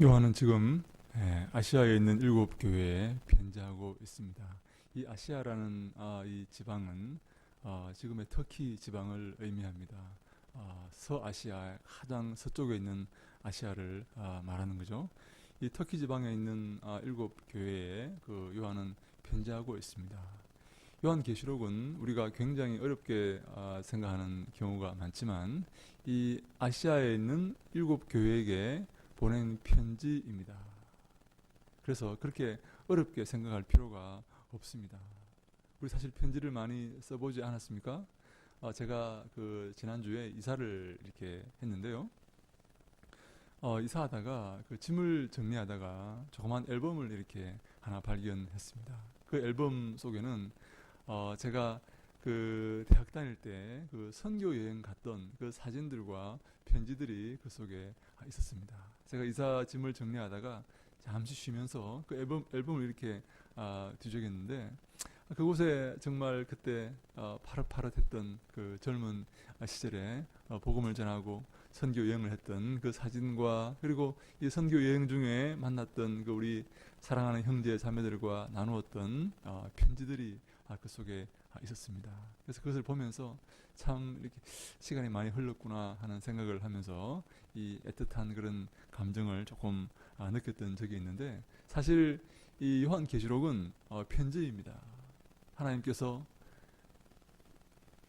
요한은 지금 예, 아시아에 있는 일곱 교회에 편지하고 있습니다. 이 아시아라는 아, 이 지방은 아, 지금의 터키 지방을 의미합니다. 아, 서아시아 가장 서쪽에 있는 아시아를 아, 말하는 거죠. 이 터키 지방에 있는 아, 일곱 교회에 그 요한은 편지하고 있습니다. 요한 계시록은 우리가 굉장히 어렵게 아, 생각하는 경우가 많지만 이 아시아에 있는 일곱 교회에게 보낸 편지입니다. 그래서 그렇게 어렵게 생각할 필요가 없습니다. 우리 사실 편지를 많이 써보지 않았습니까? 어, 제가 그 지난주에 이사를 이렇게 했는데요. 어, 이사하다가 그 짐을 정리하다가 조그만 앨범을 이렇게 하나 발견했습니다. 그 앨범 속에는 어, 제가 그 대학 다닐 때 그 선교 여행 갔던 그 사진들과 편지들이 그 속에 있었습니다. 제가 이사 짐을 정리하다가 잠시 쉬면서 그 앨범, 앨범을 이렇게 아, 뒤적였는데 그곳에 정말 그때 어, 파릇파릇했던 그 젊은 시절에 어, 복음을 전하고 선교 여행을 했던 그 사진과 그리고 이 선교 여행 중에 만났던 그 우리 사랑하는 형제 자매들과 나누었던 어, 편지들이 아, 그 속에 아, 있었습니다. 그래서 그것을 보면서 참 이렇게 시간이 많이 흘렀구나 하는 생각을 하면서 이 애틋한 그런 감정을 조금 아, 느꼈던 적이 있는데 사실 이 요한 계시록은 어, 편지입니다. 하나님께서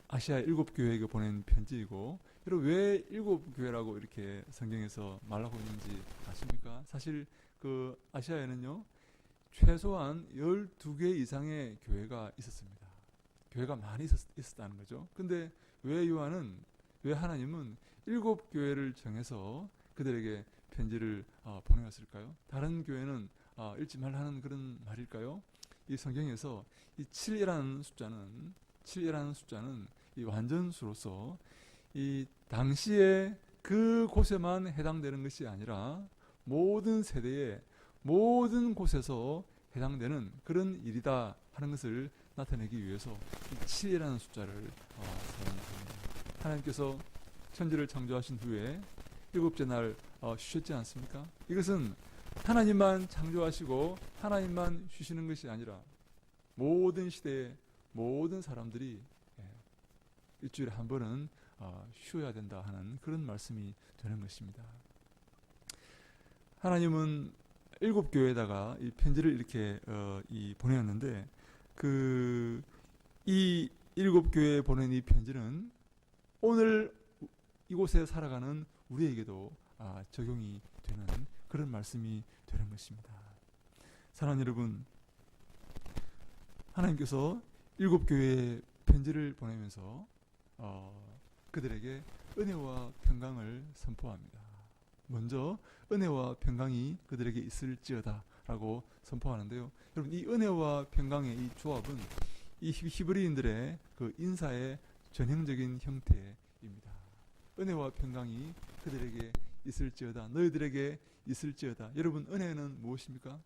아시아 일곱 교회에게 보낸 편지이고 그리고 왜 일곱 교회라고 이렇게 성경에서 말하고 있는지 아십니까? 사실 그 아시아에는요 최소한 12개 이상의 교회가 있었습니다. 교회가 많이 있었, 있었 다는 거죠. 근데 왜 요한은 왜 하나님은 일곱 교회를 정해서 그들에게 편지를 어, 보내었을까요? 다른 교회는 어, 읽지 말라는 그런 말일까요? 이 성경에서 이 7이라는 숫자는 7이라는 숫자는 이 완전수로서 이 당시에 그 곳에만 해당되는 것이 아니라 모든 세대에 모든 곳에서 해당되는 그런 일이다 하는 것을 나타내기 위해서 이 7이라는 숫자를 어, 사용합니다. 하나님께서 천지를 창조하신 후에 일곱째 날 어, 쉬셨지 않습니까? 이것은 하나님만 창조하시고 하나님만 쉬시는 것이 아니라 모든 시대의 모든 사람들이 예, 일주일에 한 번은 어, 쉬어야 된다 하는 그런 말씀이 되는 것입니다. 하나님은 일곱 교회에다가 이 편지를 이렇게 어, 이 보내었는데 그 이 일곱 교회에 보낸 이 편지는 오늘 이곳에 살아가는 우리에게도 아, 적용이 되는 그런 말씀이 되는 것입니다. 사랑하는 여러분, 하나님께서 일곱 교회에 편지를 보내면서 어, 그들에게 은혜와 평강을 선포합니다. 먼저 은혜와 평강이 그들에게 있을지어다라고 선포하는데요. 여러분 이 은혜와 평강의 이 조합은 이 히브리인들의 그 인사의 전형적인 형태입니다. 은혜와 평강이 그들에게 있을지어다. 너희들에게 있을지어다. 여러분 은혜는 무엇입니까?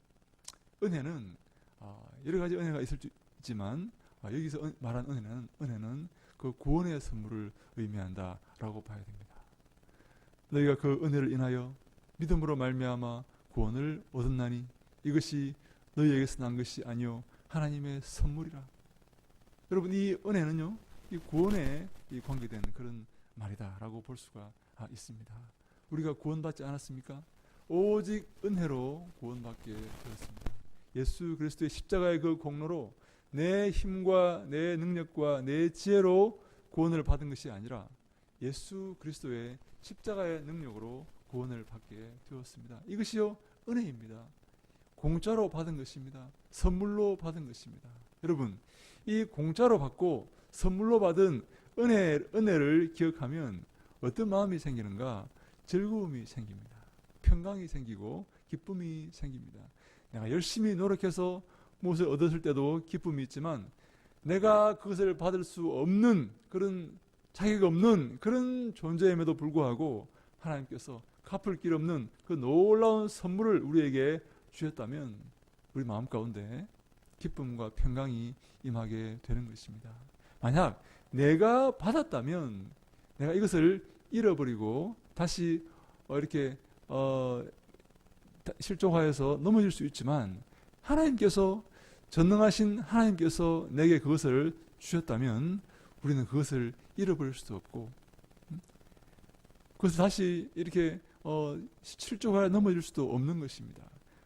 은혜는 아, 여러 가지 은혜가 있을 수 있지만 아, 여기서 은- 말한 은혜는 은혜는 그 구원의 선물을 의미한다라고 봐야 됩니다. 너희가 그 은혜를 인하여 믿음으로 말미암아 구원을 얻었나니 이것이 너희에게서 난 것이 아니요 하나님의 선물이라. 여러분 이 은혜는요 이 구원에 이 관계된 그런 말이다라고 볼 수가 아, 있습니다. 우리가 구원받지 않았습니까? 오직 은혜로 구원받게 되었습니다. 예수 그리스도의 십자가의 그 공로로 내 힘과 내 능력과 내 지혜로 구원을 받은 것이 아니라 예수 그리스도의 십자가의 능력으로 구원을 받게 되었습니다. 이것이요 은혜입니다. 공짜로 받은 것입니다. 선물로 받은 것입니다. 여러분, 이 공짜로 받고 선물로 받은 은혜, 은혜를 기억하면 어떤 마음이 생기는가? 즐거움이 생깁니다. 평강이 생기고 기쁨이 생깁니다. 내가 열심히 노력해서 무엇을 얻었을 때도 기쁨이 있지만 내가 그것을 받을 수 없는 그런 자격 없는 그런 존재임에도 불구하고 하나님께서 갚을 길 없는 그 놀라운 선물을 우리에게 주셨다면 우리 마음 가운데 기쁨과 평강이 임하게 되는 것입니다. 만약 내가 받았다면 내가 이것을 잃어버리고 다시 어, 이렇게 어, 다- 실족하여서 넘어질 수 있지만 하나님께서 전능하신 하나님께서 내게 그것을 주셨다면 우리는 그것을 잃어버릴 수도 없고 음? 그것을 다시 이렇게 어, 실족하여 넘어질 수도 없는 것입니다.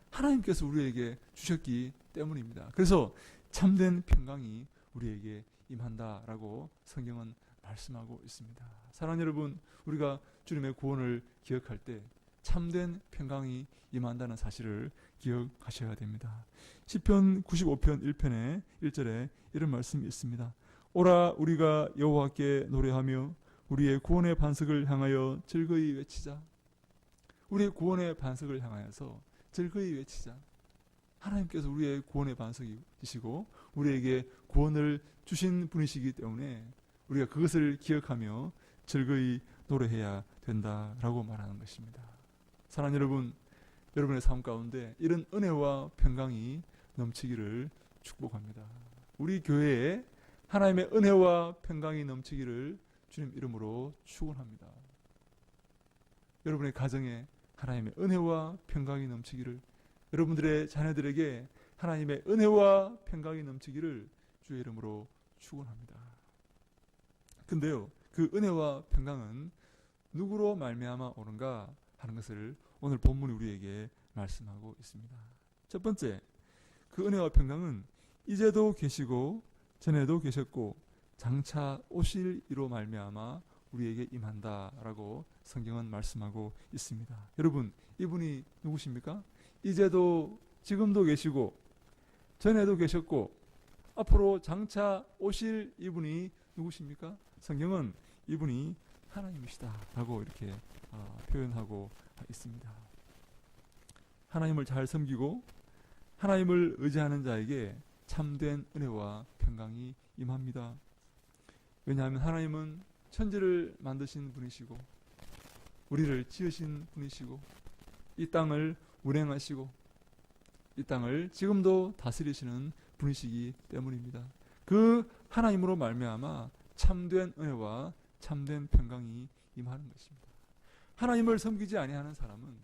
하나님께서 우리에게 주셨기 때문입니다. 그래서 참된 평강이 우리에게 임한다라고 성경은 말씀하고 있습니다. 사랑하는 여러분, 우리가 주님의 구원을 기억할 때 참된 평강이 임한다는 사실을 기억하셔야 됩니다. 시편 95편 1편에 1절에 이런 말씀이 있습니다. 오라 우리가 여호와께 노래하며 우리의 구원의 반석을 향하여 즐거이 외치자. 우리의 구원의 반석을 향하여서 즐거이 외치자. 하나님께서 우리의 구원의 반석이시고 우리에게 구원을 주신 분이시기 때문에 우리가 그것을 기억하며 즐거이 노래해야 된다라고 말하는 것입니다. 사랑하는 여러분, 여러분의 삶 가운데 이런 은혜와 평강이 넘치기를 축복합니다. 우리 교회에 하나님의 은혜와 평강이 넘치기를 주님 이름으로 축원합니다. 여러분의 가정에 하나님의 은혜와 평강이 넘치기를 여러분들의 자녀들에게 하나님의 은혜와 평강이 넘치기를 주의 이름으로 축원합니다. 근데요, 그 은혜와 평강은 누구로 말미암아 오는가 하는 것을 오늘 본문이 우리에게 말씀하고 있습니다. 첫 번째, 그 은혜와 평강은 이제도 계시고 전에도 계셨고 장차 오실 이로 말미암아 우리에게 임한다라고 성경은 말씀하고 있습니다. 여러분, 이분이 누구십니까? 이제도 지금도 계시고 전에도 계셨고 앞으로 장차 오실 이분이 누구십니까? 성경은 이분이 하나님이시다라고 이렇게 어, 표현하고 있습니다. 하나님을 잘 섬기고 하나님을 의지하는 자에게 참된 은혜와 평강이 임합니다. 왜냐하면 하나님은 천지를 만드신 분이시고 우리를 지으신 분이시고 이 땅을 운행하시고 이 땅을 지금도 다스리시는 분이시기 때문입니다. 그 하나님으로 말미암아 참된 은혜와 참된 평강이 임하는 것입니다. 하나님을 섬기지 아니하는 사람은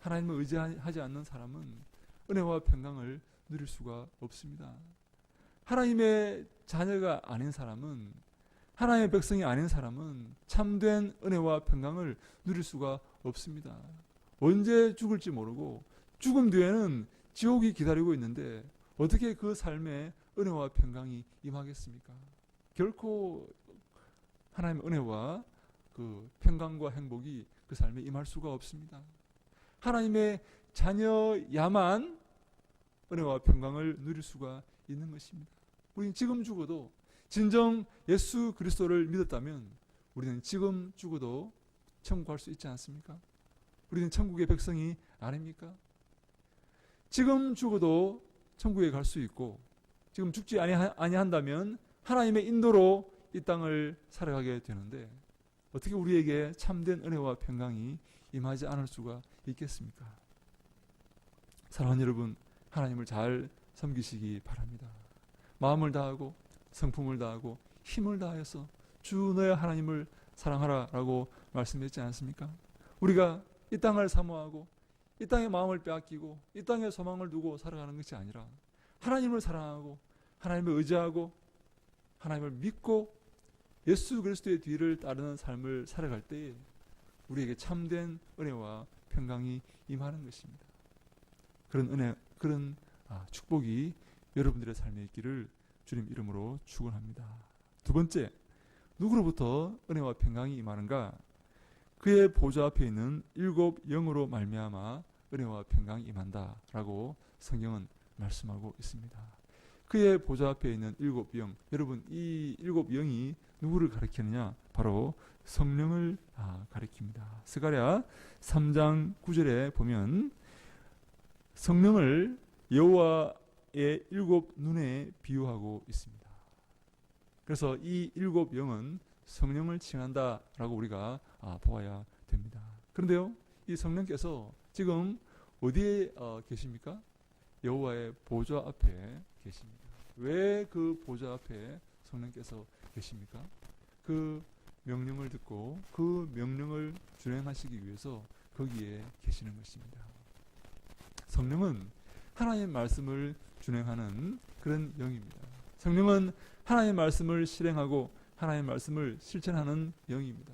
하나님을 의지하지 않는 사람은 은혜와 평강을 누릴 수가 없습니다. 하나님의 자녀가 아닌 사람은 하나님의 백성이 아닌 사람은 참된 은혜와 평강을 누릴 수가 없습니다. 언제 죽을지 모르고 죽음 뒤에는 지옥이 기다리고 있는데 어떻게 그 삶에 은혜와 평강이 임하겠습니까? 결코 하나님의 은혜와 그 평강과 행복이 그 삶에 임할 수가 없습니다. 하나님의 자녀야만 은혜와 평강을 누릴 수가 있는 것입니다. 우리는 지금 죽어도 진정 예수 그리스도를 믿었다면 우리는 지금 죽어도 천국 갈 수 있지 않습니까? 우리는 천국의 백성이 아닙니까? 지금 죽어도 천국에 갈 수 있고 지금 죽지 아니한다면 하나님의 인도로 이 땅을 살아가게 되는데 어떻게 우리에게 참된 은혜와 평강이 임하지 않을 수가 있겠습니까? 사랑하는 여러분, 하나님을 잘 섬기시기 바랍니다. 마음을 다하고 성품을 다하고 힘을 다하여서 주 너의 하나님을 사랑하라라고 말씀했지 않습니까? 우리가 이 땅을 사모하고 이 땅에 마음을 빼앗기고 이 땅에 소망을 두고 살아가는 것이 아니라 하나님을 사랑하고 하나님을 의지하고 하나님을 믿고 예수 그리스도의 뒤를 따르는 삶을 살아갈 때에 우리에게 참된 은혜와 평강이 임하는 것입니다. 그런 은혜, 그런 아, 축복이 여러분들의 삶에 있기를 주님 이름으로 축원합니다. 두 번째, 누구로부터 은혜와 평강이 임하는가? 그의 보좌 앞에 있는 일곱 영으로 말미암아 은혜와 평강이 임한다라고 성경은 말씀하고 있습니다. 그의 보좌 앞에 있는 일곱 영, 여러분 이 일곱 영이 누구를 가리키느냐? 바로 성령을 아, 가리킵니다. 스가랴 3장 9절에 보면 성령을 여호와의 일곱 눈에 비유하고 있습니다. 그래서 이 일곱 영은 성령을 칭한다라고 우리가 아, 보아야 됩니다. 그런데요, 이 성령께서 지금 어디에 어, 계십니까? 여호와의 보좌 앞에 계십니다. 왜 그 보좌 앞에 성령께서 계십니까? 그 명령을 듣고 그 명령을 준행하시기 위해서 거기에 계시는 것입니다. 성령은 하나님의 말씀을 준행하는 그런 영입니다. 성령은 하나님의 말씀을 실행하고 하나님의 말씀을 실천하는 영입니다.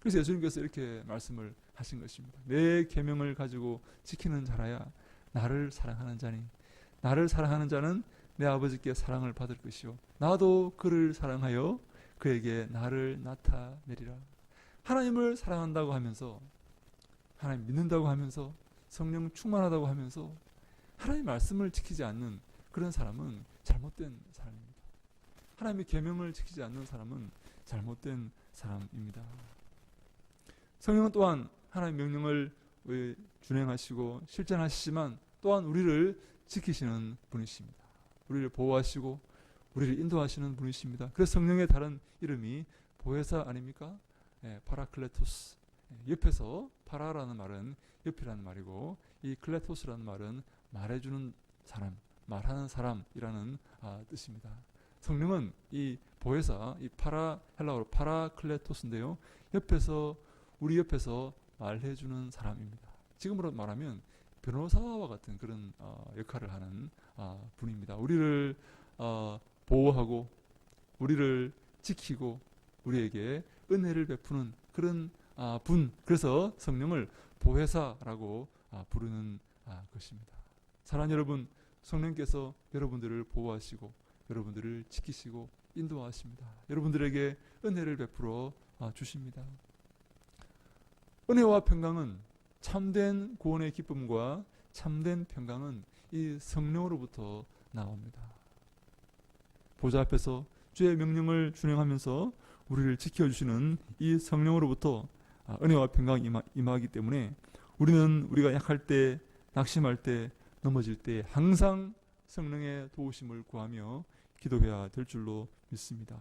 그래서 예수님께서 이렇게 말씀을 하신 것입니다. 내 계명을 가지고 지키는 자라야 나를 사랑하는 자니 나를 사랑하는 자는 내 아버지께 사랑을 받을 것이요 나도 그를 사랑하여 그에게 나를 나타내리라. 하나님을 사랑한다고 하면서 하나님 믿는다고 하면서 성령 충만하다고 하면서 하나님 말씀을 지키지 않는 그런 사람은 잘못된 사람입니다. 하나님의 계명을 지키지 않는 사람은 잘못된 사람입니다. 성령은 또한 하나님 명령을 준행하시고 실천하시지만 또한 우리를 지키시는 분이십니다. 우리를 보호하시고 우리를 인도하시는 분이십니다. 그래서 성령의 다른 이름이 보혜사 아닙니까? 예, 파라클레토스. 예, 옆에서 파라라는 말은 옆이라는 말이고 이 클레토스라는 말은 말해주는 사람, 말하는 사람이라는 아, 뜻입니다. 성령은 이 보혜사, 이 파라 헬라어로 파라클레토스인데요. 옆에서 우리 옆에서 말해주는 사람입니다. 지금으로 말하면 변호사와 같은 그런 어, 역할을 하는 어, 분입니다. 우리를 어, 보호하고 우리를 지키고 우리에게 은혜를 베푸는 그런 아, 분. 그래서 성령을 보혜사라고 아, 부르는 아, 것입니다. 사랑하는 여러분, 성령께서 여러분들을 보호하시고 여러분들을 지키시고 인도하십니다. 여러분들에게 은혜를 베풀어 아, 주십니다. 은혜와 평강은 참된 구원의 기쁨과 참된 평강은 이 성령으로부터 나옵니다. 보좌 앞에서 주의 명령을 준행하면서 우리를 지켜주시는 이 성령으로부터 아, 은혜와 평강이 임하기 때문에 우리는 우리가 약할 때, 낙심할 때, 넘어질 때 항상 성령의 도우심을 구하며 기도해야 될 줄로 믿습니다.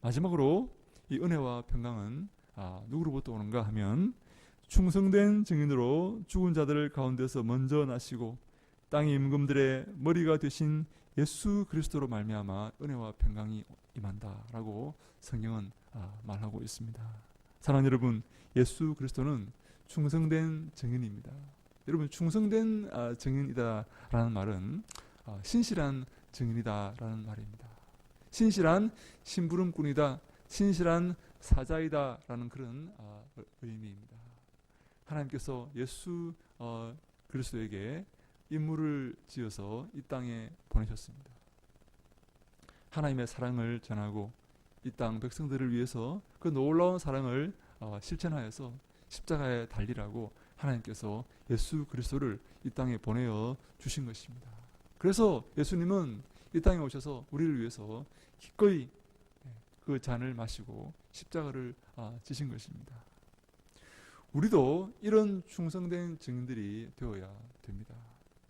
마지막으로 이 은혜와 평강은 아, 누구로부터 오는가 하면 충성된 증인으로 죽은 자들 가운데서 먼저 나시고 땅의 임금들의 머리가 되신 예수 그리스도로 말미암아 은혜와 평강이 임한다라고 성경은 아, 말하고 있습니다. 사랑하는 여러분, 예수 그리스도는 충성된 증인입니다. 여러분 충성된 아, 증인이다라는 말은 아, 신실한 증인이다라는 말입니다. 신실한 심부름꾼이다, 신실한 사자이다라는 그런 의미입니다. 하나님께서 예수 어, 그리스도에게 인물을 지어서 이 땅에 보내셨습니다. 하나님의 사랑을 전하고 이 땅 백성들을 위해서 그 놀라운 사랑을 어, 실천하여서 십자가에 달리라고 하나님께서 예수 그리스도를 이 땅에 보내어 주신 것입니다. 그래서 예수님은 이 땅에 오셔서 우리를 위해서 기꺼이 그 잔을 마시고 십자가를 아, 지신 것입니다. 우리도 이런 충성된 증인들이 되어야 됩니다.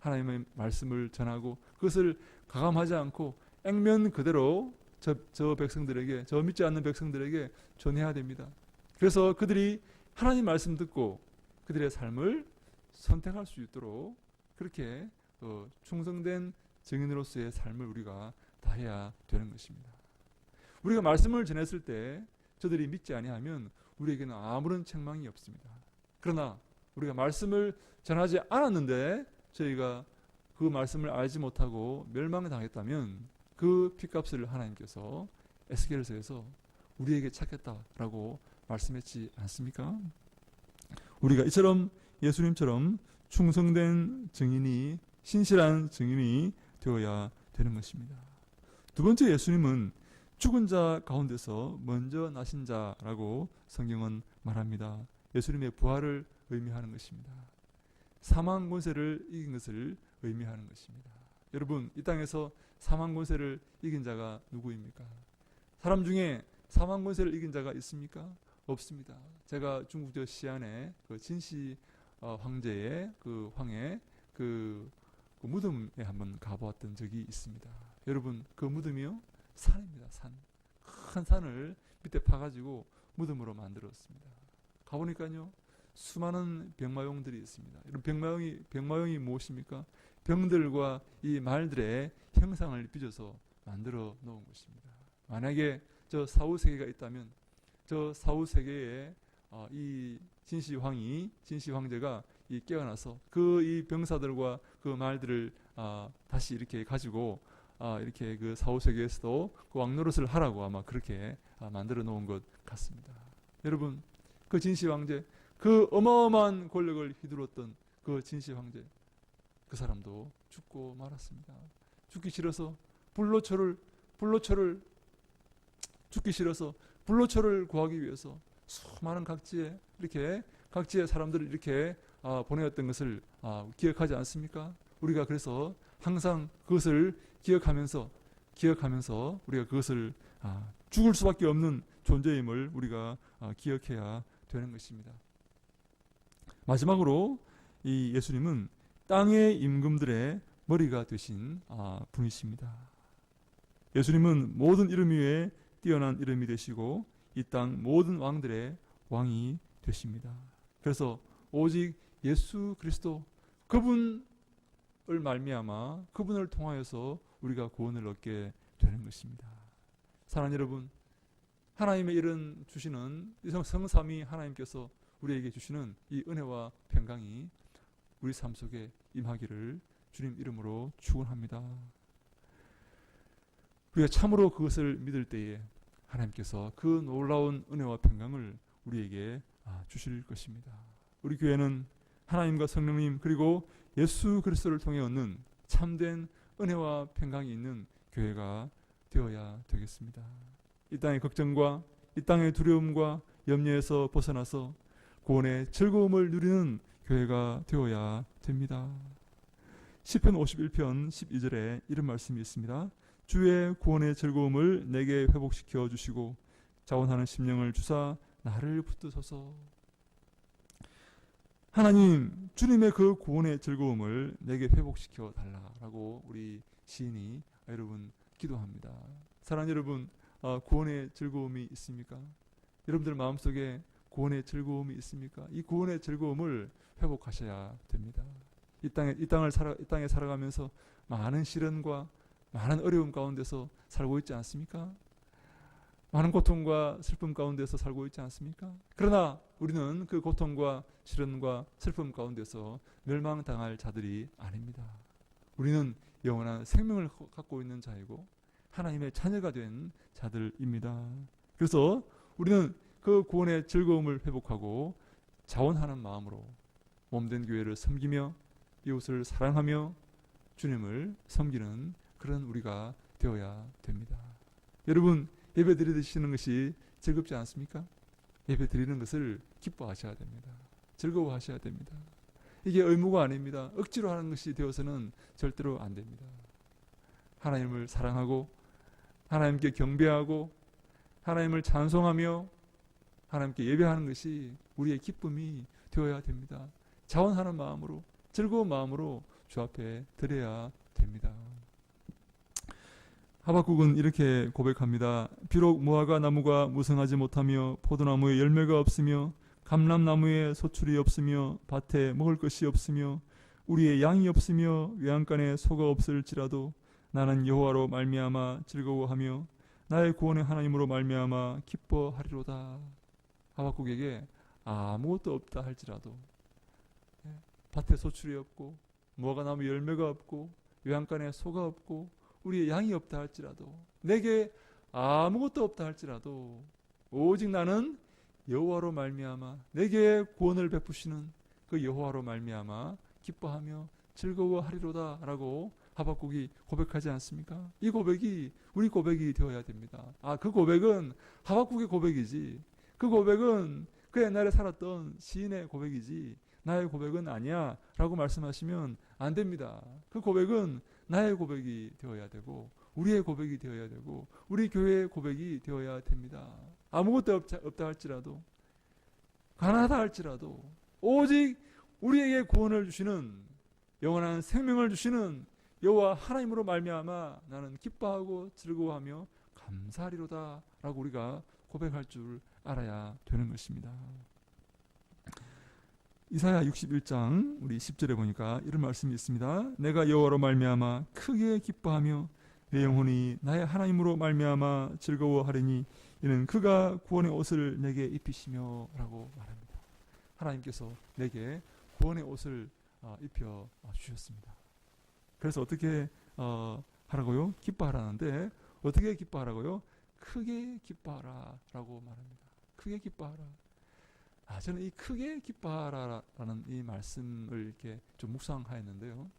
하나님의 말씀을 전하고 그것을 가감하지 않고 액면 그대로 저, 저 백성들에게 저 믿지 않는 백성들에게 전해야 됩니다. 그래서 그들이 하나님 말씀 듣고 그들의 삶을 선택할 수 있도록 그렇게 어, 충성된 증인으로서의 삶을 우리가 다해야 되는 것입니다. 우리가 말씀을 전했을 때 저들이 믿지 아니하면 우리에게는 아무런 책망이 없습니다. 그러나 우리가 말씀을 전하지 않았는데 저희가 그 말씀을 알지 못하고 멸망을 당했다면 그 핏값을 하나님께서 에스겔서에서 우리에게 찾겠다라고 말씀했지 않습니까? 우리가 이처럼 예수님처럼 충성된 증인이 신실한 증인이 되어야 되는 것입니다. 두 번째 예수님은 죽은 자 가운데서 먼저 나신 자라고 성경은 말합니다. 예수님의 부활을 의미하는 것입니다. 사망 권세를 이긴 것을 의미하는 것입니다. 여러분, 이 땅에서 사망 권세를 이긴 자가 누구입니까? 사람 중에 사망 권세를 이긴 자가 있습니까? 없습니다. 제가 중국 저 시안의 그 진시 어, 황제의 그 황의 그, 그 무덤에 한번 가보았던 적이 있습니다. 여러분, 그 무덤이요? 산입니다. 산. 큰 산을 밑에 파가지고 무덤으로 만들었습니다. 가보니까요, 수많은 병마용들이 있습니다. 이런 병마용이 병마용이 무엇입니까? 병들과 이 말들의 형상을 빚어서 만들어 놓은 것입니다. 만약에 저 사후 세계가 있다면 저 사후 세계에 어, 이 진시 왕이 진시 왕제가 이 깨어나서 그 이 병사들과 그 말들을 아, 다시 이렇게 가지고 아, 이렇게 그 사후 세계에서도 그 왕노릇을 하라고 아마 그렇게 아, 만들어 놓은 것 같습니다. 여러분 그 진시 왕제 그 어마어마한 권력을 휘두르었던 그 진시 황제 그 사람도 죽고 말았습니다. 죽기 싫어서 불로초를 불로초를 죽기 싫어서 불로초를 구하기 위해서 수많은 각지에 이렇게 각지의 사람들을 이렇게 아, 보내었던 것을 아, 기억하지 않습니까? 우리가 그래서 항상 그것을 기억하면서 기억하면서 우리가 그것을 아, 죽을 수밖에 없는 존재임을 우리가 아, 기억해야 되는 것입니다. 마지막으로 이 예수님은 땅의 임금들의 머리가 되신 아, 분이십니다. 예수님은 모든 이름 위에 뛰어난 이름이 되시고 이 땅 모든 왕들의 왕이 되십니다. 그래서 오직 예수 그리스도 그분을 말미암아 그분을 통하여서 우리가 구원을 얻게 되는 것입니다. 사랑하는 여러분, 하나님의 이런 주시는 성삼위 하나님께서 우리에게 주시는 이 은혜와 평강이 우리 삶 속에 임하기를 주님 이름으로 축원합니다. 우리가 참으로 그것을 믿을 때에 하나님께서 그 놀라운 은혜와 평강을 우리에게 아, 주실 것입니다. 우리 교회는 하나님과 성령님 그리고 예수 그리스도를 통해 얻는 참된 은혜와 평강이 있는 교회가 되어야 되겠습니다. 이 땅의 걱정과 이 땅의 두려움과 염려에서 벗어나서 구원의 즐거움을 누리는 교회가 되어야 됩니다. 시편 51편 12절에 이런 말씀이 있습니다. 주의 구원의 즐거움을 내게 회복시켜 주시고 자원하는 심령을 주사 나를 붙드소서. 하나님, 주님의 그 구원의 즐거움을 내게 회복시켜 달라라고 우리 시인이 여러분 기도합니다. 사랑 여러분, 어, 구원의 즐거움이 있습니까? 여러분들 마음속에 구원의 즐거움이 있습니까? 이 구원의 즐거움을 회복하셔야 됩니다. 이 땅에 이 땅을 살아 이 땅에 살아가면서 많은 시련과 많은 어려움 가운데서 살고 있지 않습니까? 많은 고통과 슬픔 가운데서 살고 있지 않습니까? 그러나 우리는 그 고통과 시련과 슬픔 가운데서 멸망당할 자들이 아닙니다. 우리는 영원한 생명을 갖고 있는 자이고 하나님의 자녀가 된 자들입니다. 그래서 우리는 그 구원의 즐거움을 회복하고 자원하는 마음으로 몸된 교회를 섬기며 이웃을 사랑하며 주님을 섬기는 그런 우리가 되어야 됩니다. 여러분 예배 드리시는 것이 즐겁지 않습니까? 예배 드리는 것을 기뻐하셔야 됩니다. 즐거워하셔야 됩니다. 이게 의무가 아닙니다. 억지로 하는 것이 되어서는 절대로 안 됩니다. 하나님을 사랑하고 하나님께 경배하고 하나님을 찬송하며 하나님께 예배하는 것이 우리의 기쁨이 되어야 됩니다. 자원하는 마음으로 즐거운 마음으로 주 앞에 드려야 됩니다. 하박국은 이렇게 고백합니다. 비록 무화과 나무가 무성하지 못하며 포도나무에 열매가 없으며 감람나무에 소출이 없으며 밭에 먹을 것이 없으며 우리의 양이 없으며 외양간에 소가 없을지라도 나는 여호와로 말미암아 즐거워하며 나의 구원의 하나님으로 말미암아 기뻐하리로다. 하박국에게 아무것도 없다 할지라도 예, 밭에 소출이 없고 무화과 나무 열매가 없고 외양간에 소가 없고 우리의 양이 없다 할지라도 내게 아무것도 없다 할지라도 오직 나는 여호와로 말미암아 내게 구원을 베푸시는 그 여호와로 말미암아 기뻐하며 즐거워하리로다라고 하박국이 고백하지 않습니까? 이 고백이 우리 고백이 되어야 됩니다. 아, 그 고백은 하박국의 고백이지. 그 고백은 그 옛날에 살았던 시인의 고백이지. 나의 고백은 아니야. 라고 말씀하시면 안 됩니다. 그 고백은 나의 고백이 되어야 되고, 우리의 고백이 되어야 되고, 우리 교회의 고백이 되어야 됩니다. 아무것도 없, 없다 할지라도, 가난하다 할지라도, 오직 우리에게 구원을 주시는 영원한 생명을 주시는 여호와 하나님으로 말미암아 나는 기뻐하고 즐거워하며 감사하리로다라고 우리가 고백할 줄 알아야 되는 것입니다. 이사야 61장 우리 10절에 보니까 이런 말씀이 있습니다. 내가 여호와로 말미암아 크게 기뻐하며 내 영혼이 나의 하나님으로 말미암아 즐거워하리니 이는 그가 구원의 옷을 내게 입히시며라고 말합니다. 하나님께서 내게 구원의 옷을 아, 입혀 아, 주셨습니다. 그래서 어떻게 어, 하라고요? 기뻐하라는데 어떻게 기뻐하라고요? 크게 기뻐하라라고 말합니다. 크게 기뻐하라. 아, 저는 이 크게 기뻐하라라는 이 말씀을 이렇게 좀 묵상하였는데요.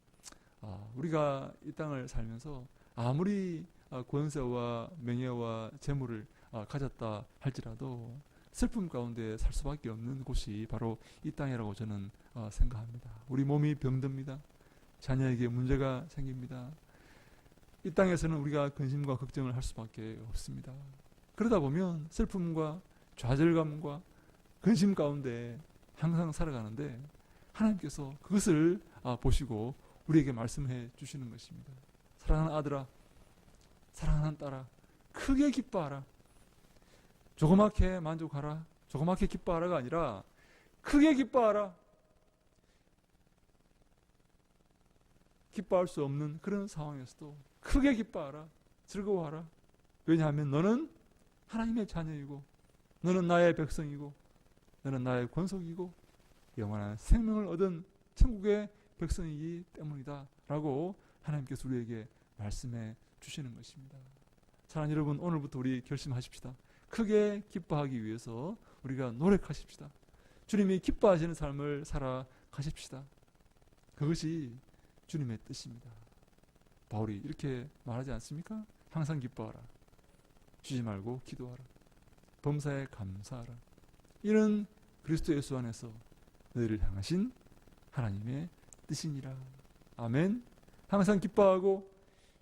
아, 우리가 이 땅을 살면서 아무리 아, 권세와 명예와 재물을 아, 가졌다 할지라도 슬픔 가운데 살 수밖에 없는 곳이 바로 이 땅이라고 저는 어, 생각합니다. 우리 몸이 병듭니다. 자녀에게 문제가 생깁니다. 이 땅에서는 우리가 근심과 걱정을 할 수밖에 없습니다. 그러다 보면 슬픔과 좌절감과 근심 가운데 항상 살아가는데 하나님께서 그것을 아, 보시고 우리에게 말씀해 주시는 것입니다. 사랑하는 아들아, 사랑하는 딸아, 크게 기뻐하라. 조그맣게 만족하라. 조그맣게 기뻐하라가 아니라 크게 기뻐하라. 기뻐할 수 없는 그런 상황에서도 크게 기뻐하라. 즐거워하라. 왜냐하면 너는 하나님의 자녀이고 너는 나의 백성이고 너는 나의 권속이고 영원한 생명을 얻은 천국의 백성이기 때문이다. 라고 하나님께서 우리에게 말씀해 주시는 것입니다. 사랑하는 여러분, 오늘부터 우리 결심하십시다. 크게 기뻐하기 위해서 우리가 노력하십시다. 주님이 기뻐하시는 삶을 살아가십시다. 그것이 주님의 뜻입니다. 바울이 이렇게 말하지 않습니까? 항상 기뻐하라. 쉬지 말고 기도하라. 범사에 감사하라. 이는 그리스도 예수 안에서 너희를 향하신 하나님의 뜻이니라. 아멘. 항상 기뻐하고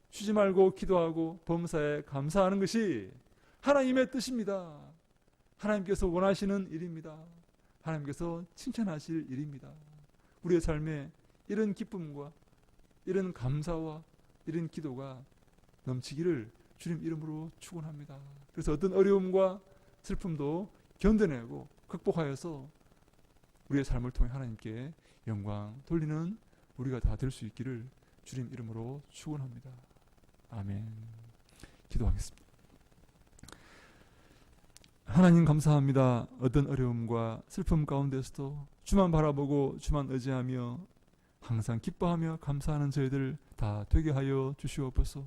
쉬지 말고 기도하고 범사에 감사하는 것이 하나님의 뜻입니다. 하나님께서 원하시는 일입니다. 하나님께서 칭찬하실 일입니다. 우리의 삶에 이런 기쁨과 이런 감사와 이런 기도가 넘치기를 주님 이름으로 축원합니다. 그래서 어떤 어려움과 슬픔도 견뎌내고 극복하여서 우리의 삶을 통해 하나님께 영광 돌리는 우리가 다 될 수 있기를 주님 이름으로 축원합니다. 아멘. 기도하겠습니다. 하나님 감사합니다. 어떤 어려움과 슬픔 가운데서도 주만 바라보고 주만 의지하며 항상 기뻐하며 감사하는 저희들 다 되게 하여 주시옵소서.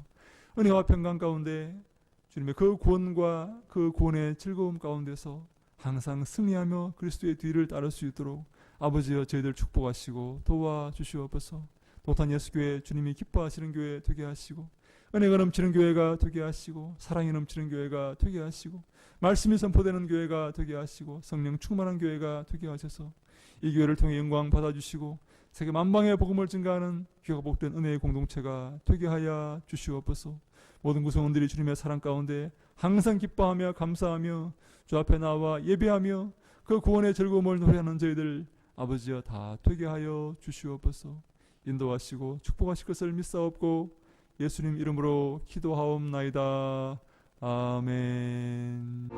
은혜와 평강 가운데 주님의 그 구원과 그 구원의 즐거움 가운데서 항상 승리하며 그리스도의 뒤를 따를 수 있도록 아버지여 저희들 축복하시고 도와주시옵소서. 도탄 예수교회 주님이 기뻐하시는 교회 되게 하시고 은혜가 넘치는 교회가 되게 하시고 사랑이 넘치는 교회가 되게 하시고 말씀이 선포되는 교회가 되게 하시고 성령 충만한 교회가 되게 하셔서 이 교회를 통해 영광 받아주시고 세계 만방의 복음을 증가하는 귀가 복된 은혜의 공동체가 되게 하여 주시옵소서. 모든 구성원들이 주님의 사랑 가운데 항상 기뻐하며 감사하며 주 앞에 나와 예배하며 그 구원의 즐거움을 노래하는 저희들 아버지여 다 되게 하여 주시옵소서 인도하시고 축복하실 것을 믿사옵고 예수님 이름으로 기도하옵나이다 아멘.